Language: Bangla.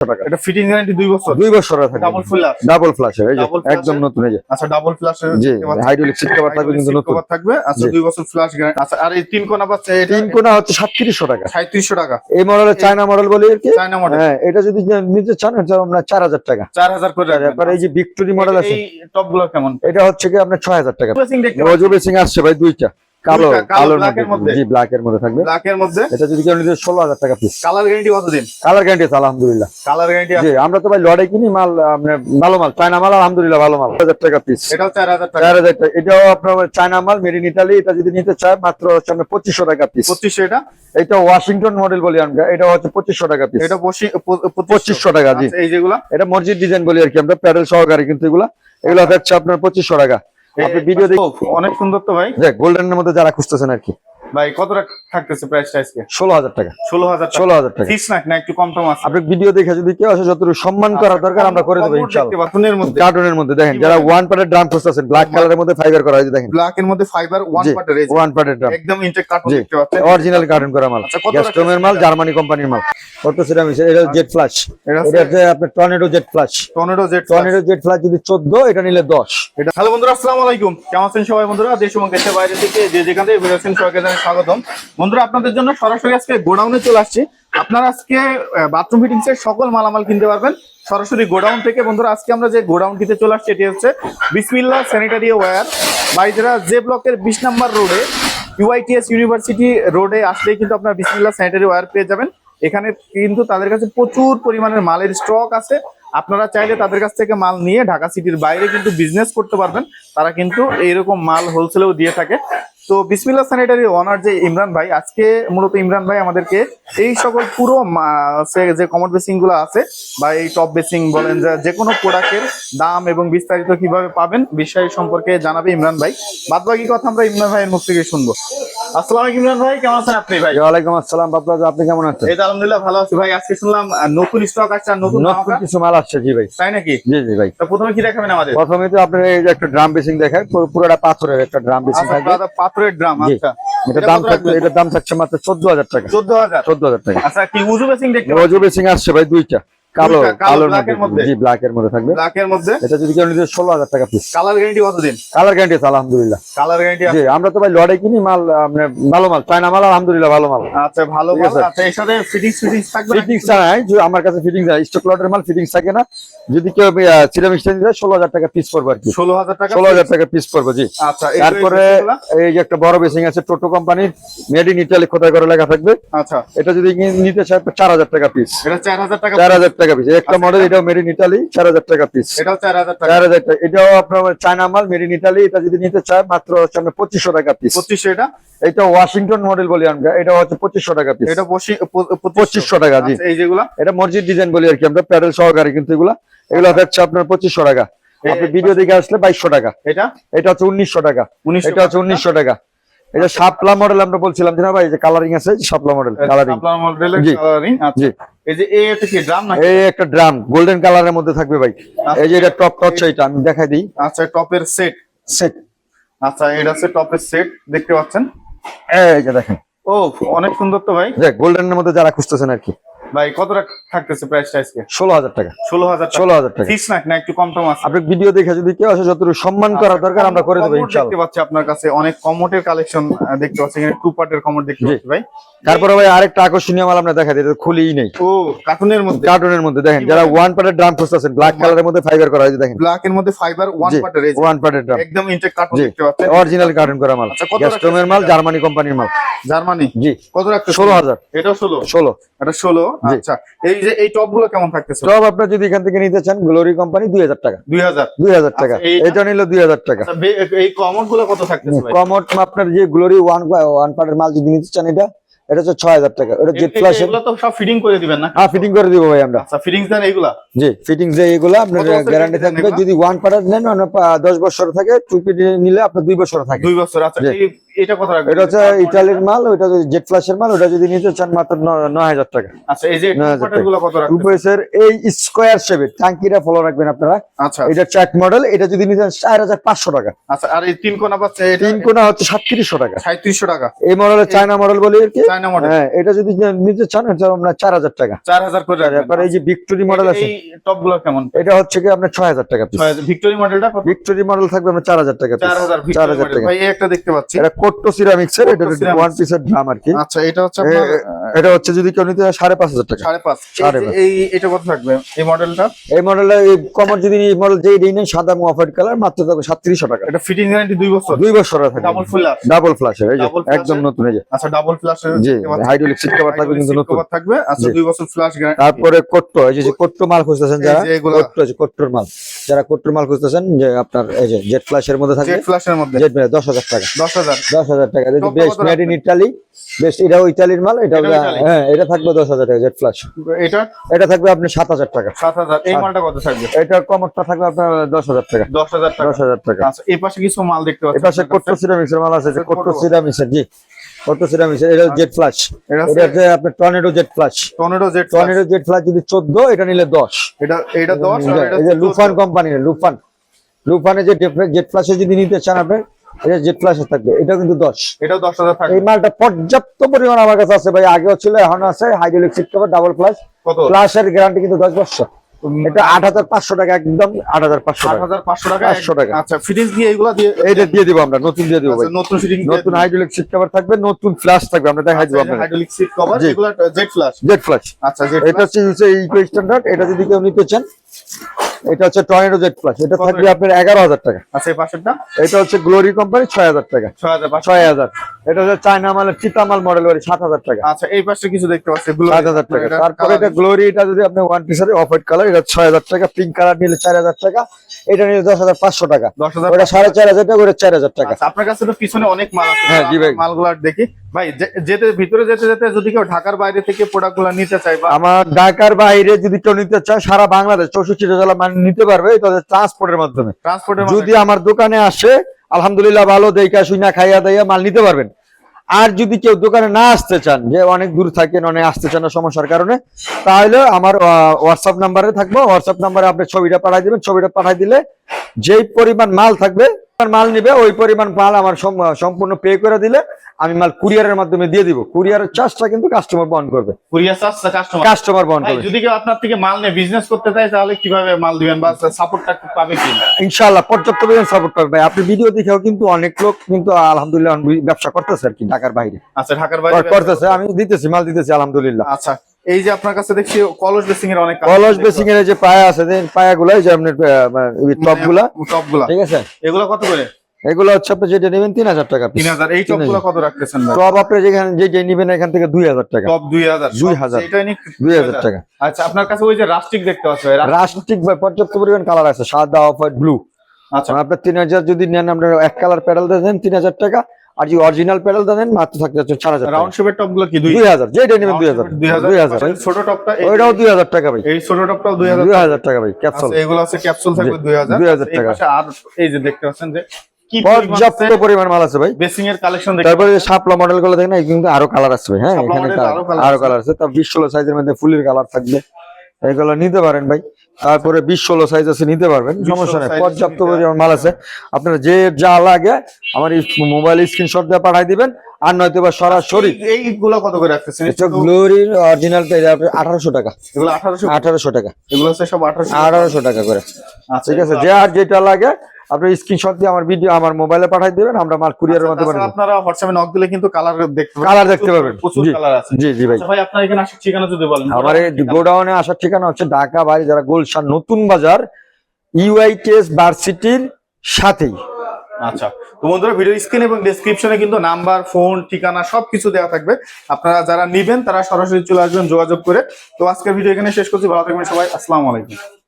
টাকা। এটা ফিটিং গ্যারান্টি দুই বছর। দুই বছর থাকবে ডাবল ফ্ল্যাশ ডাবল ফ্ল্যাশের এই যে একদম নতুন এই যে। আচ্ছা ডাবল ফ্ল্যাশের জি হাইড্রোলিক সিট কভার থাকবে কিন্তু নতুন। থাকবে। আচ্ছা জি। বছর ফ্ল্যাশ গ্যারান্টি আচ্ছা আর এই তিন কোনা পাচ্ছে এটা তিন কোনা হচ্ছে সাতত্রিশশো টাকা। সাঁত্রিশশো টাকা। এই মডেলের চায়না মডেল বলি আর কি? চায়না মডেল হ্যাঁ এটা যদি নিতে চান হাজার টাকা। চার হাজার করে রাখবেন। এই যে ভিক্টোরি মডেল আছে। এই টপগুলো কেমন? এটা হচ্ছে কি আপনার ছয় হাজার টাকা। বেসিং আসছে ভাই দুইটা। কালো কালো মধ্যে? জি ব্ল্যাক এর মধ্যে থাকবে। ব্ল্যাক এর মধ্যে? এটা যদি কেউ নিতে ষোলো হাজার টাকা পিস কালার গ্যারান্টি কতদিন? কালার গ্যারান্টি আছে আলহামদুলিল্লাহ। কালার গ্যারান্টি জি আমরা তো ভাই লড়াই কিনি মাল আপনার ভালো মাল চায়না মাল আলহামদুলিল্লাহ ভালো মাল। হাজার টাকা পিস এটাও চার হাজার টাকা। চার হাজার টাকা। এটাও আপনার চায়না মাল মেড ইন ইটালি এটা যদি নিতে চায় মাত্র হচ্ছে আপনার পঁচিশশো টাকা পিস পঁচিশশো এটা? এটা ওয়াশিংটন মডেল বলি আমরা এটা হচ্ছে পঁচিশশো টাকা পিস এটা বসি- প- পঁচিশশো। টাকা জি। আচ্ছা, এই যেগুলা? এটা মসজিদ ডিজাইন বলি আর কি আমরা প্যাডেল সহকারে কিন্তু এগুলা। এগুলো হচ্ছে আপনার পঁচিশশো টাকা। আপনি ভিডিও দেখুন অনেক সুন্দর তো ভাই। দেখ গোল্ডেনের মধ্যে যারা খুঁজতেছেন আর কি। ভাই কত টাকা থাকতেছে প্রাইসটা আজকে। টাকা। ফিক্স না একটু কম টম আছে। আপনি ভিডিও দেখে যদি কেউ আসে যতটুকু সম্মান করা দরকার আমরা করে দেবো মধ্যে। কার্টুনের মধ্যে দেখেন যারা ওয়ান পার্টের ড্রাম খুঁজতেছেন ব্ল্যাক কালারের মধ্যে ফাইবার করা হয়েছে দেখেন। ব্ল্যাক এর মধ্যে ফাইবার ওয়ান জি পার্টের ওয়ান পার্টের ড্রাম একদম ইনটেক কার্টুন দেখতে পাচ্ছেন। অরিজিনাল কার্টুন করা মাল। আচ্ছা, জার্মানি কোম্পানির মাল কত সেটা মিশে এটা জেট ফ্ল্যাশ এটা এটা হচ্ছে আপনার tornado jet flash tornado jet tornado jet flash যদি চোদ্দ এটা নিলে দশ। এটা হ্যালো বন্ধুরা আসসালামু আলাইকুম। কেমন আছেন সবাই বন্ধুরা? দেশ এবং দেশের বাইরে থেকে যে যেখান থেকে বেরোচ্ছেন সবাইকে জানাই স্বাগতম। বন্ধুরা, আপনাদের জন্য সরাসরি আজকে গোডাউনে চলে আসছি। আপনারা আজকে বাথরুম ফিটিংস এর সকল মালামাল কিনতে পারবেন। সরাসরি গোডাউন থেকে। বন্ধুরা, আজকে আমরা যে গোডাউনটিতে চলে আসছি, এটি হচ্ছে বিসমিল্লা স্যানিটারি ওয়্যার বাইজরা জে ব্লকের বিশ নাম্বার রোডে ইউআইটিএস ইউনিভার্সিটি রোডে আসলেই কিন্তু আপনার বিসমিল্লা স্যানিটারি ওয়্যার পেয়ে যাবেন। এখানে কিন্তু তাদের কাছে প্রচুর পরিমাণের মালের স্টক আছে। আপনারা চাইলে তাদের কাছ থেকে মাল নিয়ে ঢাকা সিটির বাইরে কিন্তু বিজনেস করতে পারবেন। তারা কিন্তু এইরকম মাল হোলসেলেও দিয়ে থাকে। তো বিসমিল্লা স্যানিটারি ওনার যে ইমরান ভাই আজকে মূলত ইমরান ভাই আমাদেরকে এই সকল পুরো যে কমোড বেসিংগুলো আছে বা এই টপ বেসিং বলেন যে যে কোনো প্রোডাক্টের দাম এবং বিস্তারিত কীভাবে পাবেন বিষয় সম্পর্কে জানাবে ইমরান ভাই। বাদ বাকি কথা আমরা ইমরান ভাইয়ের মুখ থেকে শুনব। আসসালামু আলাইকুম ইমরান ভাই কেমন আছেন আপনি ভাই? ওয়ালাইকুম আসসালাম আপনি কেমন আছেন? এই আলহামদুলিল্লাহ ভালো আছি ভাই আজকে শুনলাম নতুন স্টক আসছে নতুন নতুন কিছু মাল আসছে জি ভাই। তাই নাকি? জি জি ভাই। তো প্রথমে কি দেখাবেন আমাদের? প্রথমে তো আপনার এই যে একটা ড্রাম বেসিং দেখায় পুরো- পুরোটা পাথরের একটা ড্রাম বেসিং থাকবে। দাদা পাথরের ড্রাম আচ্ছা। এটা দাম থাকবে? এটা দাম থাকছে মাত্র চোদ্দ হাজার টাকা। চোদ্দ হাজার। চোদ্দ হাজার টাকা। আচ্ছা কি উজু বেসিং দেখতে উজু বেসিং আসছে ভাই দুইটা। কালো কালো মধ্যে? মধ্যে। জি ব্ল্যাক এর মধ্যে থাকবে। ব্ল্যাক এর মধ্যে? এটা যদি কেউ নিতে টাকা পিস কালার গ্যারান্টি কতদিন? কালার গ্যারান্টি আছে আলহামদুলিল্লাহ। কালার গ্যারান্টি জি আমরা তো ভাই লড়াই কিনি মাল আপনার ভালো মাল চায়না মাল আলহামদুলিল্লাহ ভালো মাল। আচ্ছা ভালো আছে। আচ্ছা এর সাথে ফিটিংস ফিটিংস থাকবে ফিটিংস নাই যে আমার কাছে ফিটিংস নাই স্টক লটের মাল ফিটিংস থাকে না। যদি কেউ সিরাম স্টেন দিতে টাকা পিস পড়বে আর কি। ষোলো হাজার টাকা ষোলো হাজার টাকা পিস পড়বে জি। আচ্ছা তারপরে এই যে একটা বড় বেসিং আছে টোটো কোম্পানির মেড ইন ইটালি খোদাই করে লেখা থাকবে? আচ্ছা। এটা যদি নিতে চায় চার হাজার টাকা পিস এটা চার হাজার টাকা চার হাজার টাকা পিস একটা আচ্ছা, মডেল এটাও মেড ইন ইটালি চার হাজার টাকা পিস এটাও চার হাজার টাকা। এটাও আপনার চায়না মাল মেড ইন ইটালি এটা যদি নিতে চায় মাত্র হচ্ছে আপনার পঁচিশশো টাকা পিস পঁচিশশো এটা? এটা ওয়াশিংটন মডেল বলি আমরা এটা হচ্ছে পঁচিশশো টাকা পিস এটা পঁচিশশো। টাকা জি। আচ্ছা, এই যেগুলা? এটা মসজিদ ডিজাইন বলি আর কি আমরা প্যাডেল সহকারে কিন্তু এগুলা। এগুলো হচ্ছে আপনার পঁচিশশো টাকা। আপনি ভিডিও দেখে আসলে বাইশশো টাকা। এটা? এটা হচ্ছে উনিশশো টাকা। এটা হচ্ছে উনিশশো টাকা। এটা শাপলা মডেল আমরা বলছিলাম যে ভাই যে কালারিং আছে শাপলা মডেল কালারিং আপনার মডেল কালারিং আচ্ছা। এই যে এই এটা কি ড্রাম নাকি? এই একটা ড্রাম গোল্ডেন কালারের মধ্যে থাকবে ভাই। এই যে এটা টপ টচ এটা আমি দেখাই দিই। আচ্ছা টপের সেট সেট আচ্ছা এটা হচ্ছে টপের সেট দেখতে পাচ্ছেন? এই যে দেখেন। ও অনেক সুন্দর তো ভাই। যে গোল্ডেনের মধ্যে যারা খুঁজতেছেন আর কি। ভাই কত টাকা থাকতেছে প্রাইসটা আজকে? ষোলো হাজার টাকা। ষোলো হাজার ষোলো হাজার টাকা। ফিক্স নাক না একটু কম টম আছে। আপনি ভিডিও দেখে যদি কেউ আসে যতটুকু সম্মান করা দরকার আমরা করে দেবো কমোড ইনশাল্লাহ দেখতে পাচ্ছি আপনার কাছে অনেক কমোটের কালেকশন দেখতে পাচ্ছি এখানে টু পার্টের কমোড দেখতে পাচ্ছি ভাই। তারপরে ভাই আরেকটা আকর্ষণীয় মাল আমরা দেখা দিই এটা খুলেই নেই। ও কার্টুনের মধ্যে? কার্টুনের মধ্যে দেখেন যারা? ওয়ান পার্টের ড্রাম খুঁজতেছেন ব্ল্যাক কালারের মধ্যে ফাইবার করা হয়েছে দেখেন। ব্ল্যাক এর মধ্যে ফাইবার ওয়ান পার্টের এই ওয়ান পার্টের ড্রাম একদম ইনটেক কার্টুন দেখতে পাচ্ছেন। অরিজিনাল কার্টুন করা মাল। আচ্ছা, গ্যাস্ট্রোমের মাল জার্মানি কোম্পানির মাল। জার্মানি জি। কত রাখতে ষোলো হাজার। এটাও ষোলো? ষোলো। এটা ষোলো? জি। আচ্ছা এই যে এই টপ কেমন থাকতেছে? সব আপনার যদি এখান থেকে নিতে চান গ্লোরি কোম্পানি টাকা। টাকা। এটা নিল দুই হাজার টাকা। এই কমোড কত থাকতেছে ভাই? কমট আপনার যে গ্লোরি ওয়ান ওয়ান পার্টের মাল যদি নিতে চান এটা হচ্ছে টাকা। এটা জেট এই- এগুলো তো সব ফিটিং করে দিবেন না? হ্যাঁ ফিটিং করে দিব ভাই আমরা। আচ্ছা ফিটিংস দেন এইগুলা জি ফিটিং যে এগুলো আপনার গ্যারান্টি থাকবে। যদি ওয়ান পার্টার নেন মানে পা- দশ বছর থাকে টু পিটি নিলে আপনার দুই বছর থাকে। বছর আচ্ছা এটা কত রাখবেন এটা হচ্ছে ইটালির মাল ওইটা জেট ফ্ল্যাশের মাল ওটা যদি নিতে চান মাত্র ন- নয় হাজার টাকা। আচ্ছা এই যে কত রাখবেন এই স্কোয়ার ট্যাঙ্কিটা ফলো রাখবেন আপনারা। আচ্ছা। এটা মডেল এটা যদি নিতে চান চার হাজার পাঁচশো টাকা। আচ্ছা আর এই তিন পাচ্ছে এটা? তিন কোনা হচ্ছে সাতত্রিশশো টাকা। সাঁত্রিশশো টাকা। এই মডেলের চায়না মডেল বলি আর কি? চায়না মডেল হ্যাঁ এটা যদি নিতে চান এটা আপনার চার হাজার টাকা। চার হাজার করে রাখবেন। এবার এই যে ভিক্টোরি মডেল আছে। এই টপগুলো কেমন? এটা হচ্ছে কি আপনার ছয় হাজার টাকা পিস ভিক্টোরি মডেলটা ভিক্টোরি মডেল থাকবে চার হাজার টাকা চার হাজার চার ভিক্টোরি হাজার মডেল টাকা। ভাই একটা দেখতে পাচ্ছি। এটা কোট্টো সিরামিক্স এর এটা। ওয়ান পিসের ড্রাম আর কি আচ্ছা এটা হচ্ছে আপনার এটা হচ্ছে যদি কেউ নিতে সাড়ে পাঁচ হাজার টাকা। সাড়ে পাঁচ। সাড়ে এই এটা কত থাকবে? এই মডেলটা? এই মডেলে এই কমর যদি এই মডেল নেন সাদা এবং অফ হোয়াইট কালার মাত্র থাকবে সাতত্রিশশো টাকা। এটা ফিটিং গ্যারান্টি দুই বছর? দুই বছর থাকবে। ডাবল ফ্ল্যাশ ডাবল ফ্ল্যাশের এই যে একদম নতুন এই যে। আচ্ছা ডাবল ফ্ল্যাশের জি হাইড্রোলিক সিট কভার থাকবে কিন্তু নতুন। থাকবে। আচ্ছা দুই বছর ফ্ল্যাশ গ্যারান্টি তারপরে কোট্টো এই যে কোট্টো মাল খুঁজতেছেন যারা। কোট্টো আছে কোট্টোর মাল। যারা কোট্টোর মাল খুঁজতেছেন যে আপনার এই যে জেট ফ্ল্যাশের মধ্যে থাকবে। জেট ফ্ল্যাশের মধ্যে। জেট দশ হাজার টাকা। দশ হাজার। দশ হাজার টাকা। যদি best made in? Italy best এটাও ইটালির মাল এটা? হ্যাঁ এটা থাকবে দশ হাজার টাকা জেট ফ্ল্যাশ এটা? এটা থাকবে আপনি সাত হাজার টাকা। সাত হাজার এই মালটা কত থাকবে? এটা কমরটা থাকবে আপনার দশ হাজার টাকা। দশ হাজার টাকা। দশ হাজার টাকা। আচ্ছা এই পাশে কিছু মাল দেখতে পাচ্ছি এপাশে কোট্টো সিরামিক্সের মাল আছে যে কোট্টো। সিরামিক্সের জি। এটা জেট এটা হচ্ছে আপনার tornado jet tornado jet tornado jet যদি চোদ্দ এটা নিলে দশ। এটা এটা আর এই লুফান 14 কোম্পানির লুফান লুফানে যে জেট ফ্ল্যাশে যদি নিতে চান আপনি এটা জেট ফ্ল্যাশে থাকবে এটা কিন্তু দশ। এটাও দশ হাজার থাকবে। এই মালটা পর্যাপ্ত পরিমাণ আমার কাছে আছে ভাই আগেও ছিল এখন আছে hydraulic seat cover double flash কত? ফ্ল্যাশের গ্যারান্টি কিন্তু দশ বছর। এটা আট হাজার পাঁচশো টাকা একদম আট হাজার পাঁচশো আট টাকা। হাজার পাঁচশো টাকা 500 টাকা। আচ্ছা ফিটিংস দিয়ে এগুলা দিয়ে এইটা দিয়ে দিব আমরা নতুন দিয়ে দিব ভাই। আচ্ছা, নতুন ফিটিং নতুন হাইড্রোলিক সিট কভার থাকবে নতুন ফ্ল্যাশ থাকবে আমরা দেখাই দিব আপনাকে। Hydraulic seat cover. এগুলা জেট ফ্ল্যাশ জেট ফ্ল্যাশ আচ্ছা জেট এটা হচ্ছে ইকো স্ট্যান্ডার্ড এটা যদি কেউ নিতে চান এটা হচ্ছে টর্নেডো জেট প্লাস এটা থাকবে আপনার এগারো হাজার টাকা। আচ্ছা এই পাশেরটা? এটা হচ্ছে গ্লোরি কোম্পানি ছয় হাজার টাকা। ছয় হাজার ছয় হাজার। এটা হচ্ছে চায়না মালের চিতামাল মডেল বাড়ি সাত হাজার টাকা। আচ্ছা এই পাশে কিছু দেখতে পাচ্ছি সাত হাজার টাকা। তারপরে এটা গ্লোরি এটা যদি আপনি ওয়ান পিসের অফ হোয়াইট কালার এটা ছয় হাজার টাকা পিঙ্ক কালার নিলে চার হাজার টাকা এটা নিলে দশ হাজার পাঁচশো টাকা। দশ হাজার ওটা সাড়ে চার হাজার টাকা ওটা চার হাজার টাকা। আচ্ছা আপনার কাছে তো পিছনে অনেক মাল আছে। হ্যাঁ, জি ভাই। মালগুলো দেখি। ভাই যেতে ভিতরে যেতে যেতে যদি কেউ ঢাকার বাইরে থেকে প্রোডাক্টগুলো নিতে চাই বা আমার ঢাকার বাইরে যদি কেউ নিতে চায় সারা বাংলাদেশ চৌষট্টি জেলা মানে নিতে পারবে তাদের ট্রান্সপোর্টের মাধ্যমে। ট্রান্সপোর্টের যদি আমার দোকানে আসে আলহামদুলিল্লাহ ভালো, দেখা শুনা খাইয়া দাইয়া মাল নিতে পারবেন। আর যদি কেউ দোকানে না আসতে চান, যে অনেক দূর থাকেন, অনেক আসতে চান না সমস্যার কারণে, তাহলে আমার হোয়াটসঅ্যাপ নাম্বারে থাকব। হোয়াটসঅ্যাপ নাম্বারে আপনি ছবিটা পাঠাই দিবেন। ছবিটা পাঠাই দিলে যেই পরিমাণ মাল থাকবে মাল নিবে ওই পরিমাণ মাল আমার সম্পূর্ণ পে করে দিলে আমি মাল কুরিয়ারের মাধ্যমে দিয়ে দিব। কুরিয়ারের চার্জটা কিন্তু কাস্টমার বহন করবে। কুরিয়ার চার্জ কাস্টমার কাস্টমার বহন করবে। যদি কেউ আপনার থেকে মাল নিয়ে বিজনেস করতে চায় তাহলে কীভাবে মাল দিবেন বা সাপোর্টটা পাবে কি ইনশাআল্লাহ পর্যাপ্ত পরিমাণ সাপোর্ট পাবে। ভাই আপনি ভিডিও দেখেও কিন্তু অনেক লোক কিন্তু আলহামদুলিল্লাহ ব্যবসা করতেছে আর কি ঢাকার বাইরে। আচ্ছা ঢাকার বাইরে করতেছে আমি দিতেছি মাল দিতেছি আলহামদুলিল্লাহ। আচ্ছা। এই যে আপনার কাছে দেখছি কলস বেসিং এর অনেক কলস বেসিং এর যে পায়া আছে যে পায়াগুলো এই যে আপনার টপগুলা টপগুলা ঠিক আছে? এগুলো কত করে? এগুলো হচ্ছে আপনি যেটা নেবেন তিন হাজার টাকা তিন হাজার। এই টপগুলো কত রাখতেছেন টপ আপনি যেখানে যে যে নিবেন এখান থেকে দুই হাজার টাকা। টপ দুই হাজার। 2000 এটা নিয়ে দুই হাজার টাকা। আচ্ছা আপনার কাছে ওই যে রাস্টিক দেখতে পাচ্ছ রাস্টিক- পর্যাপ্ত পরিমাণ কালার আছে সাদা অফ হোয়াইট ব্লু আচ্ছা। আপনার তিন হাজার যদি নেন আপনার এক কালার প্যাডেল দেন তিন হাজার টাকা। আর যদি অরিজিনাল প্যাডেল দেন মাত্র থাকতে যাচ্ছে চার হাজার রাউন্ড শেপের টপগুলো কি? দুই দুই হাজার যেটা নেবেন দুই হাজার। দুই হাজার। দুই ছোট টপটা ওইটাও দুই হাজার টাকা ভাই। এই ছোট টপটাও দুই হাজার দুই হাজার টাকা ভাই ক্যাপসুল আচ্ছা এগুলো আছে ক্যাপসুল থাকবে দুই হাজার। 2000 এই টাকা। আর এই যে দেখতে পাচ্ছেন যে পর্যাপ্ত পরিমাণ মাল আছে ভাই। বেসিং এর কালেকশন তারপরে শাপলা মডেলগুলো দেখেন কিন্তু আরও কালার আছে ভাই। হ্যাঁ এখানে আরও। কালার আছে। তা বিশ ষোলো সাইজের মধ্যে ফুলের কালার থাকবে। এগুলো নিতে পারেন ভাই। তারপরে বিশ ষোলো সাইজ আছে নিতে পারবেন সমস্যা নেই। পর্যাপ্ত পরিমাণ মাল আছে। আপনারা যে যা লাগে আমার মোবাইল স্ক্রিনশট দিয়ে পাঠাই দিবেন আর নয়তো বা সরাসরি এই- এইগুলো কত করে রাখতেছেন? এটা গ্লোরির অরিজিনাল আঠারোশো টাকা। এগুলো আঠারোশো? আঠারোশো টাকা। এগুলো হচ্ছে সব আঠারোশো আঠারোশো টাকা করে। আচ্ছা ঠিক আছে যে আর যেটা লাগে আপনি স্ক্রিনশট দিয়ে আমার ভিডিও আমার মোবাইলে পাঠাই দিবেন আমরা মাল কুরিয়ারের আচ্ছা, মাধ্যমে আপনারা হোয়াটসঅ্যাপে নক দিলে কিন্তু কালার দেখতে কালার দেখতে পাবেন। প্রচুর কালার আছে। জি জি ভাই। আচ্ছা ভাই আপনার এখানে আসার ঠিকানা যদি বলেন। আমার এই গোডাউনে আসার ঠিকানা হচ্ছে ঢাকা বাড়ি যারা গুলশান নতুন বাজার ইউআইটিএস ভার্সিটির সাথেই। আচ্ছা তো বন্ধুরা ভিডিও স্ক্রিন এবং ডেসক্রিপশনে কিন্তু নাম্বার ফোন ঠিকানা সবকিছু দেওয়া থাকবে। আপনারা যারা নিবেন তারা সরাসরি চলে আসবেন যোগাযোগ করে। তো আজকের ভিডিও এখানে শেষ করছি। ভালো থাকবেন সবাই। আসসালামু আলাইকুম।